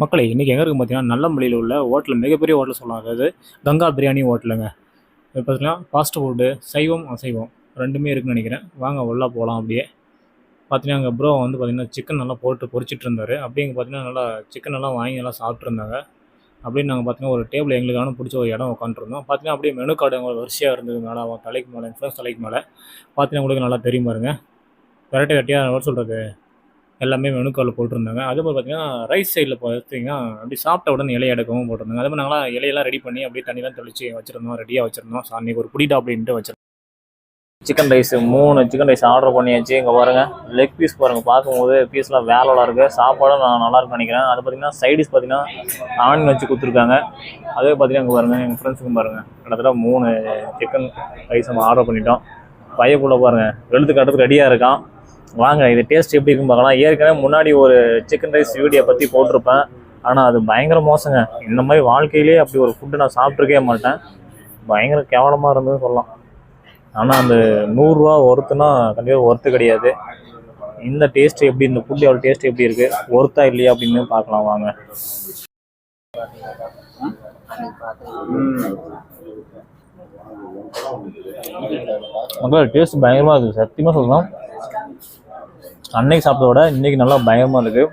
மக்களை இன்றைக்கி எங்கே இருக்குது பார்த்தீங்கன்னா நல்லம்பள்ளியில் உள்ள ஹோட்டல் மிகப்பெரிய ஹோட்டல் சொல்லலாம் அதாவது கங்கா பிரியாணி ஹோட்டலுங்க. இப்போ பார்த்தீங்கன்னா ஃபாஸ்ட் ஃபுட்டு சைவம் அசைவம் ரெண்டுமே இருக்குன்னு நினைக்கிறேன். வாங்க உள்ளே போகலாம் அப்படியே. பார்த்தீங்கன்னா அங்கே ப்ரோ வந்து பார்த்திங்கன்னா சிக்கன் நல்லா போட்டு பொரிச்சிட்டு இருந்தார். அப்படியே இங்கே பார்த்தீங்கன்னா நல்லா சிக்கன் எல்லாம் வாங்கி நல்லா சாப்பிட்ருந்தாங்க அப்படியே நாங்கள் பார்த்தீங்கன்னா ஒரு டேபிள் எங்களுக்கான பிடிச்ச ஒரு இடம் உட்காந்துருந்தோம் பார்த்தீங்கன்னா அப்படியே மெனு கார்டு எங்களுக்கு வரிசையாக இருந்தது மேலே அவன் தலைக்கு மேலே ஃப்ரெண்ட்ஸ் தலைக்கு மேலே. பார்த்தீங்கன்னா உங்களுக்கு நல்லா தெரியும் பாருங்க. கரெக்டாக கட்டியாக என்ன சொல்கிறது எல்லாமே மெனு போட்டிருந்தாங்க. அதுபோல் பார்த்தீங்கன்னா ரைட் சைடில் பார்த்தீங்கன்னா அப்படி சாப்பிட்ட உடனே இலையை எடுக்கவும் போட்டிருந்தாங்க. அதே மாதிரி நாங்களாம் இலையெல்லாம் ரெடி பண்ணி அப்படியே தண்ணிலாம் தெளிச்சு வச்சுருந்தோம். ரெடியாக வச்சுருந்தோம். ஸோ அன்றைக்கி ஒரு புடிடா அப்படின்ட்டு வச்சிருந்தோம். சிக்கன் ரைஸ் மூணு சிக்கன் ரைஸ் ஆர்டர் பண்ணியாச்சு. இங்கே பாருங்கள் லெக் பீஸ் பாருங்கள் பார்க்கும்போது பீஸ்லாம் வேலைலாம் இருக்குது சாப்பாடும் நான் நல்லாயிருக்கும் நினைக்கிறேன். அது பார்த்தீங்கன்னா சைடிஸ் பார்த்தீங்கன்னா ஆனியன் வச்சு கொடுத்துருக்காங்க. அதே பார்த்தீங்கன்னா இங்கே பாருங்கள் எங்கள் ஃப்ரெண்ட்ஸுக்கும் பாருங்கள் கிட்டத்தட்ட மூணு சிக்கன் ரைஸ் நம்ம ஆர்டர் பண்ணிட்டோம். பையக்குள்ளே பாருங்கள் வெளுத்து கட்டுறதுக்கு ரெடியாக இருக்கான். வாங்க இது டேஸ்ட் எப்படி இருக்குன்னு பார்க்கலாம். ஏற்கனவே முன்னாடி ஒரு சிக்கன் ரைஸ் வீடியோ பற்றி போட்டிருப்பேன். ஆனால் அது பயங்கர மோசங்க. இந்த மாதிரி வாழ்க்கையிலேயே அப்படி ஒரு ஃபுட்டு நான் சாப்பிட்ருக்கவே மாட்டேன். பயங்கர கேவலமாக இருந்ததுன்னு சொல்லலாம். ஆனால் அந்த நூறுரூவா ஒருத்துனா கண்டிப்பாக ஒர்த்து கிடையாது. இந்த டேஸ்ட் எப்படி இந்த ஃபுட் எவ்வளோ டேஸ்ட் எப்படி இருக்குது ஒர்த்தா இல்லையா அப்படின்னு பார்க்கலாம் வாங்க. மக்கள் டேஸ்ட் பயங்கரமாக இருக்குது சத்தியமாக சொல்லலாம் அன்னைக்கு சாப்பிட்டத விட இன்னைக்கு நல்லா பயமாக இருக்குது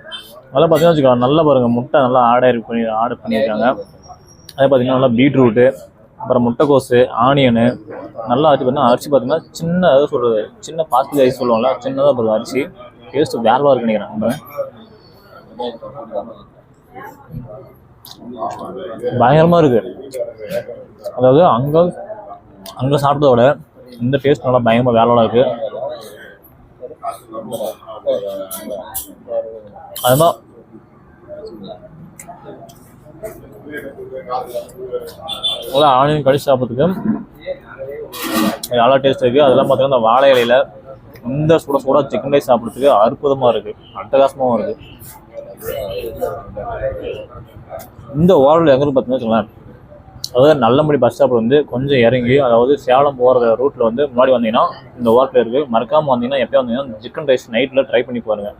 நல்லா பார்த்தீங்கன்னா வச்சுக்கோங்க நல்லா பாருங்கள் முட்டை நல்லா ஆர்டர் பண்ணி ஆர்டர் பண்ணியிருக்காங்க. அதே பார்த்தீங்கன்னா நல்லா பீட்ரூட்டு அப்புறம் முட்டைக்கோஸு ஆனியனு நல்லா அரிசி பார்த்தீங்கன்னா அரிசி பார்த்தீங்கன்னா சின்ன அதாவது சொல்கிறது சின்ன பாஸ்தி அரிசி சொல்லுவோம்ல சின்னதாக பாருங்கள் அரிசி. டேஸ்ட் வேலவாக இருக்குன்னு நினைக்கிறேன் பயங்கரமாக இருக்குது அதாவது அங்கே அங்கே சாப்பிட்டதோட விட இந்த டேஸ்ட் நல்லா பயங்கரமாக வேலவாக இருக்குது அதுதான் நல்லா ஆனியன் கடி சாப்பிட்றதுக்கு. நல்லா டேஸ்ட் இருக்குது அதெல்லாம் பார்த்தீங்கன்னா இந்த வாழை இலையில இந்த சுட சுட சிக்கன் ரைஸ் சாப்பிட்றதுக்கு அற்புதமாக இருக்குது அட்டகாசமாகவும் இருக்குது இந்த ஓரல் எங்கே பார்த்தீங்கன்னா வச்சுக்கலாம் அதாவது நல்லமடி பஸ் ஸ்டாப்பில் வந்து கொஞ்சம் இறங்கி அதாவது சேலம் போகிற ரூட்டில் வந்து முன்னாடி வந்தீங்கன்னா இந்த ஓரத்தில் இருக்குது மறக்காமல் வந்தீங்கன்னா எப்போ வந்தீங்கன்னா சிக்கன் ரைஸ் நைட்டில் ட்ரை பண்ணி பாருங்கள்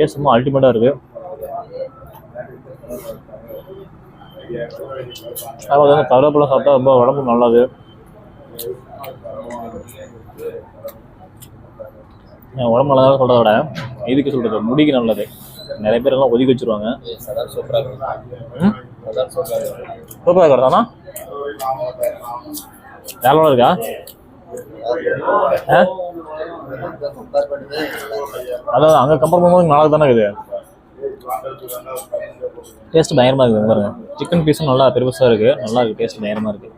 ஏ சும்மா அல்டிமேட்டாக இருக்குது அதாவது வந்து கருவேப்பிலை சாப்பிட்டா ரொம்ப உடம்பு நல்லது. உடம்பு நல்லதாக சொல்கிறத விட இதுக்கு சொல்கிறது முடிக்கு நல்லது. நிறைய பேர் எல்லாம் ஒதுக்கி வச்சிருவாங்க. சூப்பராக கிடையாதாண்ணா வேலை இருக்கா? ஆ? அதாவது அங்கே கம்பேர் பண்ணும்போது நல்லா தானே இருக்குது. டேஸ்ட் பயங்கரமாக இருக்குது பாருங்க. சிக்கன் பீஸும் நல்லா பெருசாக இருக்குது நல்லா இருக்குது டேஸ்ட் பயங்கரமாக இருக்குது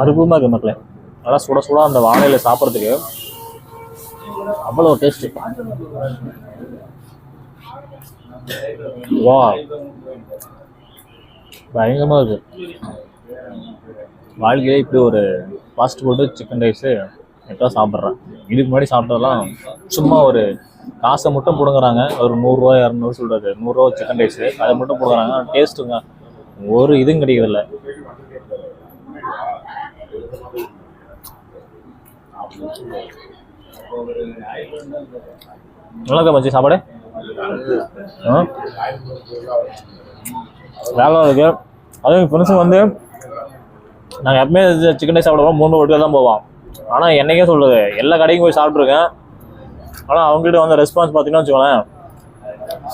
அற்புதமாக இருக்குது மக்களே. நல்லா சுட சுட அந்த வாழையில் சாப்பிட்றதுக்கு அவ்வளோ டேஸ்ட்டு வா பயங்கரமாக இருக்கு. வாழ்க்கையே இப்படி ஒரு ஃபாஸ்ட் ஃபுட்டு சிக்கன் ரைஸு எட்டாக சாப்பிட்றேன். இதுக்கு முன்னாடி சாப்பிட்டதெல்லாம் சும்மா ஒரு காசை மட்டும் பிடுங்குறாங்க. ஒரு நூறுரூவா இரநூறு சொல்கிறது நூறுரூவா சிக்கன் ரைஸு அதை மட்டும் பிடுங்குறாங்க. டேஸ்ட்டுங்க ஒரு இதுவும் கிடைக்கிறதில்ல. நல்லா மச்சி சாப்பாடு? வேலை இருக்கு. அதுவும் ஃப்ரெண்ட்ஸும் வந்து நாங்கள் எப்பவுமே சிக்கன் ரைஸ் சாப்பிடுவோம் மூணு வீட்டுக்கு தான் போவோம். ஆனால் என்னைக்கே சொல்கிறது எல்லா கடைக்கும் போய் சாப்பிட்ருக்கேன் ஆனால் அவங்ககிட்ட வந்து ரெஸ்பான்ஸ் பார்த்தீங்கன்னா வச்சுக்கோங்களேன்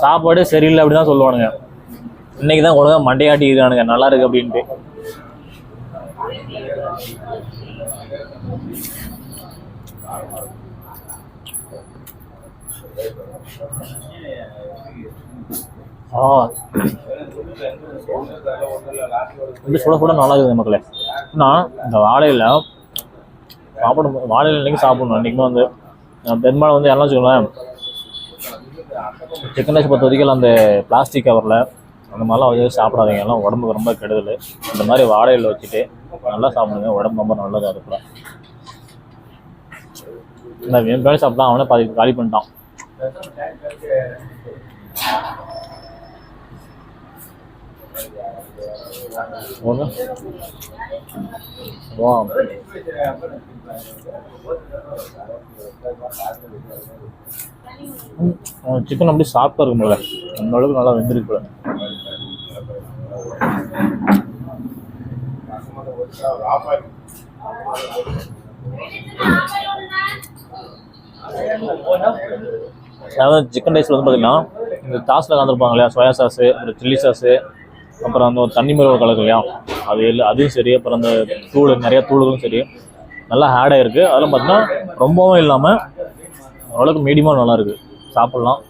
சாப்பாடு சரியில்லை அப்படி தான் சொல்லுவானுங்க. இன்னைக்கு தான் ஒழுங்காக மண்டையாட்டி இருக்கானுங்க நல்லா இருக்குது அப்படின்ட்டு. இப்படி இது சுட சுட நல்லா இருக்குது மக்களே. நான் இந்த வாழையில் சாப்பிடும் வாழையில் இன்றைக்கி சாப்பிடணும். இன்னைக்குமே வந்து நான் பெரும்பாலும் வந்து எல்லாம் வச்சுக்கோங்களேன் சிக்கன் ரைஸ் பொறுத்த வரைக்கும் அந்த பிளாஸ்டிக் கவரில் அந்த மாதிரிலாம் வச்சு சாப்பிடாதீங்க. எல்லாம் உடம்புக்கு ரொம்ப கெடுதல். இந்த மாதிரி வாழையில் வச்சுட்டு நல்லா சாப்பிடுங்க. உடம்பு ரொம்ப நல்லதாக இருக்கும் இந்த என் பேர் சாப்பிட்டா அவனே பாதி காலி பண்ணிட்டான். ஒன்று வா. சிக்கன் அப்படியே சாப்பிட்டா இருக்கும் போல. அந்த அளவுக்கு நல்லா வெந்திருக்கு போல. அதாவது சிக்கன் ரைஸில் வந்து பார்த்தீங்கன்னா இந்த தாஸில் கலந்துருப்பாங்க இல்லையா? சோயா சாஸு அப்புறம் சில்லி சாஸு அப்புறம் அந்த ஒரு தண்ணி மிளகு கலக்கு இல்லையா? அது எல்லாம் அதுவும் சரி அப்புறம் அந்த தூள் நிறைய தூளுகளும் சரி. நல்லா ஆட் ஆகிருக்கு அதெல்லாம் பார்த்தீங்கன்னா ரொம்பவும் இல்லாமல் ஓரளவுக்கு மீடியமாக நல்லாயிருக்கு சாப்பிட்லாம்.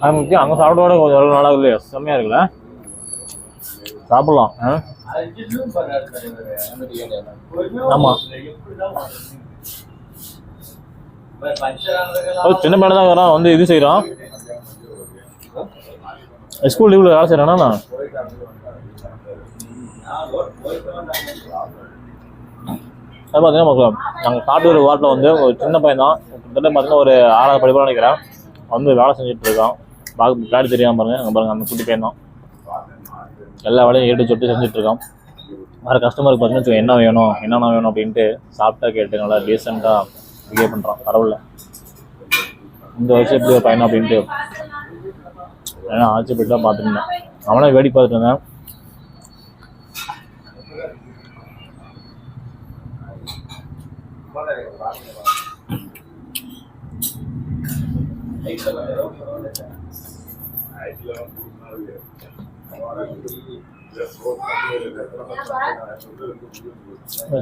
அது முக்கியம் அங்கே சாப்பிட்டோட கொஞ்சம் எவ்வளோ நாளாக இல்லையா. செம்மையாக இருக்குல்ல? சாப்பிட்லாம். ஆ? ஆமாம் அது சின்ன பையன் தான் வரான். வந்து இது செய்கிறான் ஸ்கூல் லீவில் வேலை செய்கிறானா நான் அது பார்த்தீங்கன்னா நாங்கள் காட்டூர் வார்டில் வந்து ஒரு சின்ன பையன் தான். கிட்டத்தட்ட பார்த்தீங்கன்னா ஒரு ஆறாவது படிப்பாக நினைக்கிறேன். வந்து வேலை செஞ்சுட்டு இருக்கான். பார்க்க பின்னாடி தெரியாமல் பாருங்கள் அங்கே பாருங்கள் அந்த குட்டி பையன் தான். எல்லா வேலையும் ஏட்டு சொட்டு செஞ்சுட்டு இருக்கான். வர கஸ்டமருக்கு பார்த்தீங்கன்னா என்ன வேணும் என்னென்ன வேணும் அப்படின்ட்டு சாப்பிட்டா கேட்டு நல்லா டீசெண்டாக பிஹேவ் பண்ணுறான் பரவாயில்ல இந்த வருஷம் எப்படி ஒரு பையனா அப்படின்ட்டு ஏன்னா ஆச்சரியப்பட்டு தான் பார்த்துருந்தேன் அவனே வேடி பார்த்துட்டு இருந்தேன்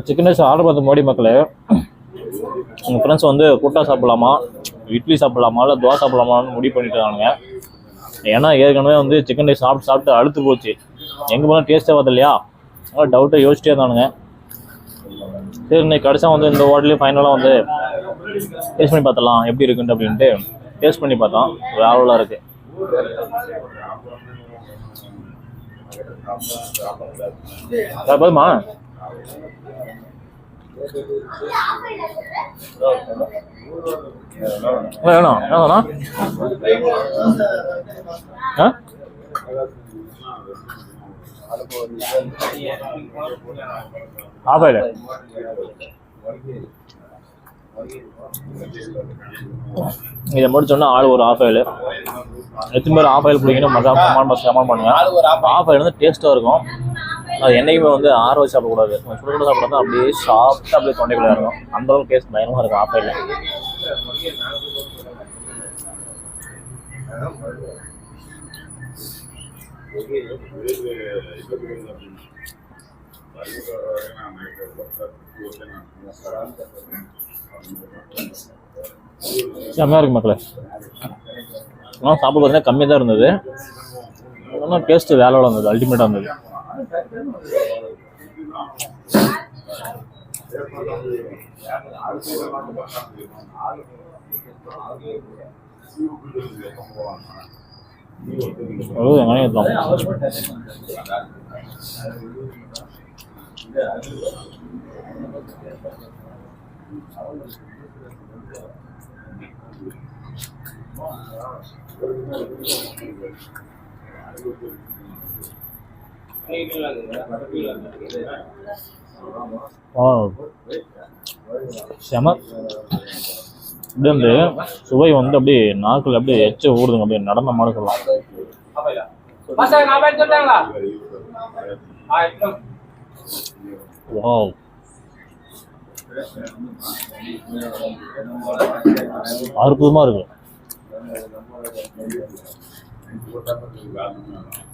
சிக்கன் ரைஸ் ஆர்டர் பார்த்த மோடி மக்களே. உங்கள் ஃப்ரெண்ட்ஸ் வந்து கூட்டா சாப்பிடலாமா? இட்லி சாப்பிடலாமா? இல்லை தோசை சாப்பிடலாமான்னு முடிவு பண்ணிட்டாங்க ஏன்னா ஏற்கனவே வந்து சிக்கன் ரைஸ் சாப்பிட்டு சாப்பிட்டு அழுத்து போச்சு. எங்கே போனால் டேஸ்ட்டே வரது இல்லையா அதனால் டவுட்டை யோசிச்சிட்டே இருந்தானுங்க. சரி இன்னைக்கு கடைசியாக வந்து இந்த ஹோட்டலே ஃபைனலாக வந்து டேஸ்ட் பண்ணி பார்த்தலாம் எப்படி இருக்குன்ட்டு அப்படின்ட்டு டேஸ்ட் பண்ணி பார்த்தோம். வேற இருக்குது இருக்கு. வேணும் என்ன ஆ ஆஃபாயில் இதை முடிச்சோன்னா ஆள் ஒரு ஆஃப் ஆயில் எத்தனை பேர் ஆஃப் ஆயில் பிடிக்கணும் மசா கமான் மசா பண்ணுங்க. ஆஃப் ஆயில் வந்து டேஸ்ட்டாக இருக்கும். அது என்னைக்குமே வந்து ஆறு வச்சு சாப்பிடக்கூடாது. சுடு சுட சாப்பிட்டா அப்படியே சாப்பிட்டு அப்படியே தொண்டைக்குள்ள இருக்கும் அந்த அளவுக்கு டேஸ்ட் பயங்கரமாக இருக்கும் ஆஃப் செம்மையாக இருக்கு மக்களே. ஆனால் சாப்பிட பார்த்தீங்கன்னா கம்மியாக தான் இருந்தது. ஆனால் டேஸ்ட்டு வேலையோட இருந்தது அல்டிமேட்டாக இருந்தது. அவ்வளோ வெங்காயம் தான் ஆ செம. அப்படியே அந்த சுவை வந்து அப்படியே நாக்கில் அப்படியே எச்ச ஊடுதுங்க அப்படியே நடந்த மாதிரி சொல்லலாம். வாவ். அற்புதமாக இருக்கு.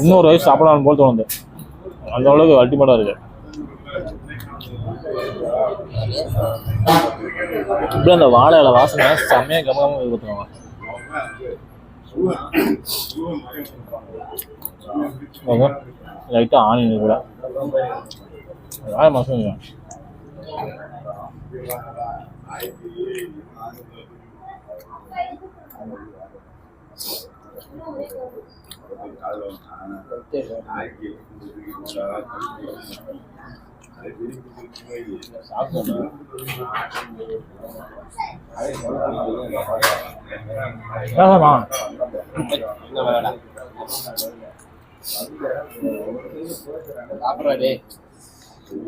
இன்னொரு ரைஸ் சாப்பிடலாம் போல் தோணுது. அந்த அளவுக்கு அல்டிமேட்டாக இருக்கு. இப்படி அந்த வாழை இலை வாசனை செம்மையாக கம கம ஊற்றுவாங்க லைட்டாக ஆனியன் கூட. வாழை மாதம் ஏமா சாப்பிட்றாடே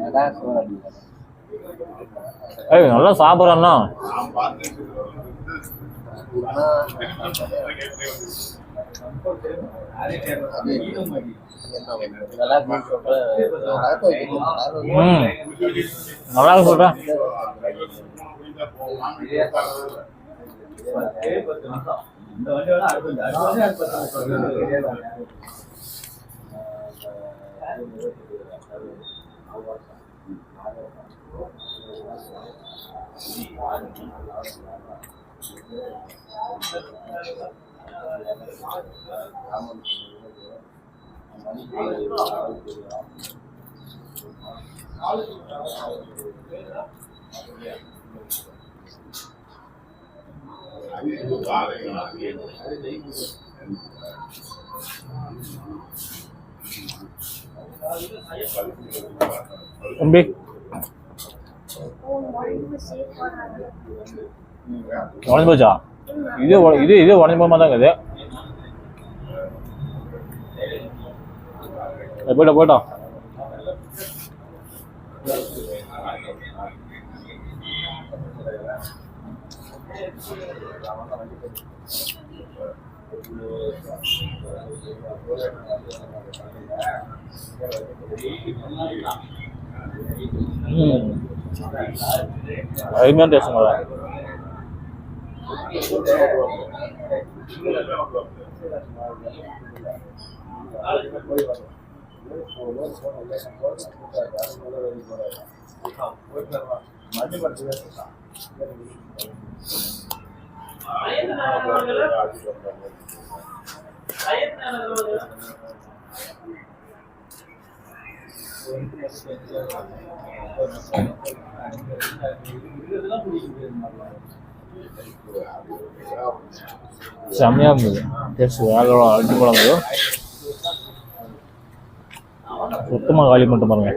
அதான் சோறு ஏய் நல்லா சாப்பிட்றேன்னா ம் நல்லா இருக்கு சொல்கிறேன் தம்பி. உடஞ்சு போச்சா இது இது இது உடஞ்சு போக தான் இருக்குது அது போயிட்டோம் போயிட்டோம் ம். இதெல்லாம் டேஸ்ட்டுங்களா செம்மையாக இருந்தது. டேஸ்ட் வேற அழுத்தி குழம்பு சுத்தமாக காலி மட்டும் பாருங்க.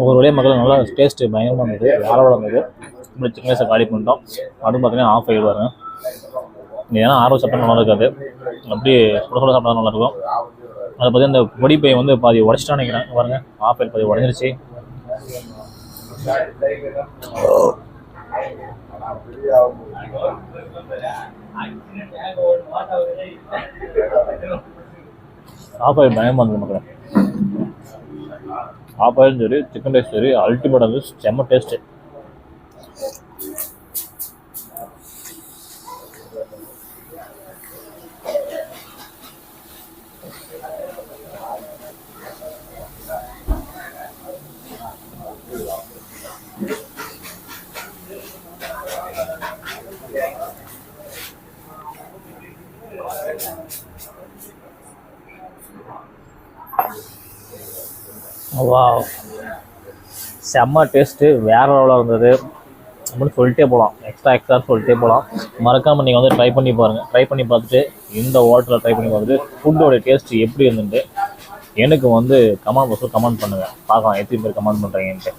ஒரு வழியாக மக்கள் நல்லா டேஸ்ட்டு பயங்கரமாக இருந்தது வேற இருந்தது. நம்மளுக்கு சிக்கன் ரைஸை காலி பண்ணிட்டோம். அதுவும் பார்த்தீங்கன்னா ஆஃப் ஆகிடுவாருங்க ஏன்னா ஆர்வம் சாப்பிட்டா நல்லா இருக்காது. அப்படியே சுட சுட சாப்பிட்டா நல்லாயிருக்கும் அதை பற்றி அந்த பொடி பையை வந்து பாதி உடச்சிட்டான்னு நினைக்கிறேன். பாருங்க ஆப்பிள் பாதி உடஞ்சிருச்சு. ஆஃப் ஆயில் பயமாக இருந்தது மக்கள். சரி சிக்கன் ரைஸ் சரி அல்டிமேட் வந்து செம்ம டேஸ்ட்டு வா செம்ம டேஸ்ட்டு வேற லெவலாக இருந்தது. அப்படின்னு சொல்லிட்டே போகலாம் எக்ஸ்ட்ரா எக்ஸ்ட்ரா சொல்லிட்டே போகலாம் மறக்காமல் நீங்கள் வந்து ட்ரை பண்ணி பாருங்கள் ட்ரை பண்ணி பார்த்துட்டு இந்த ஹோட்டலில் ட்ரை பண்ணி பார்த்துட்டு ஃபுட்டோட டேஸ்ட் எப்படி இருந்துட்டு எனக்கு வந்து கமெண்ட் பாக்ஸில் கமெண்ட் பண்ணுங்கள் பார்க்கலாம் எத்தனை பேர் கமெண்ட் பண்ணுறீங்கன்ட்டு